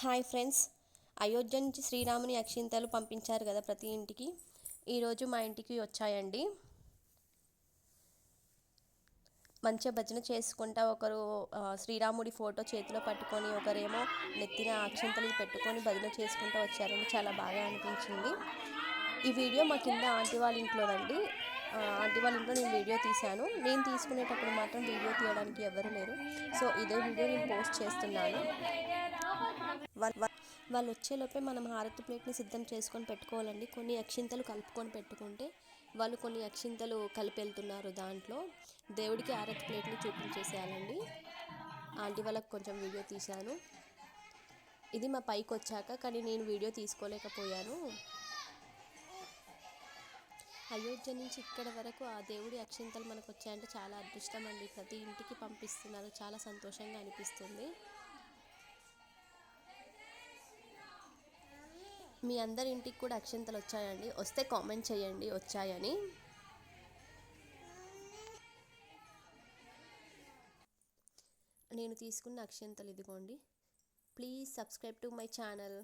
Hi friends. Ayodhya నుంచి శ్రీరాముని అక్షింతలు పంపించారు కదా ప్రతి ఇంటికి. ఈరోజు మా ఇంటికి వచ్చాయండి. మంచిగా భజన చేసుకుంటా ఒకరు శ్రీరాముడి ఫోటో చేతిలో పట్టుకొని ఒకరేమో నెత్తిన అక్షింతలు పెట్టుకొని భజన చేసుకుంటూ వచ్చారండి చాలా బాగా అనిపించింది. ఈ వీడియో మా కింద ఆంటీ వాళ్ళ ఇంట్లోనండి ఆంటీ వాళ్ళ ఇంట్లో నేను వీడియో తీశాను. నేను తీసుకునేటప్పుడు మాత్రం వీడియో తీయడానికి ఎవరు లేరు. సో ఇదే వీడియో నేను పోస్ట్ చేస్తున్నాను. వాళ్ళు వచ్చేలోపే మనం హారతి ప్లేట్ని సిద్ధం చేసుకొని పెట్టుకోవాలండి. కొన్ని అక్షింతలు కలుపుకొని పెట్టుకుంటే వాళ్ళు కొన్ని అక్షింతలు కలిపి వెళ్తున్నారు దాంట్లో. దేవుడికి హారతి ప్లేట్ని చూపించేసేయాలండి. ఆంటీ వాళ్ళకి కొంచెం వీడియో తీశాను. ఇది మా పైకి వచ్చాక కానీ నేను వీడియో తీసుకోలేకపోయాను. అయోధ్య నుంచి ఇక్కడ వరకు ఆ దేవుడి అక్షింతలు మనకు వచ్చాయంటే చాలా అదృష్టం అండి. ప్రతి ఇంటికి పంపిస్తున్నారు. చాలా సంతోషంగా అనిపిస్తుంది. మీ అందరి ఇంటికి కూడా అక్షంతలు వచ్చాయండి వస్తే కామెంట్ చేయండి వచ్చాయని. నేను తీసుకున్న అక్షంతలు ఇదిగోండి. Please subscribe to my channel.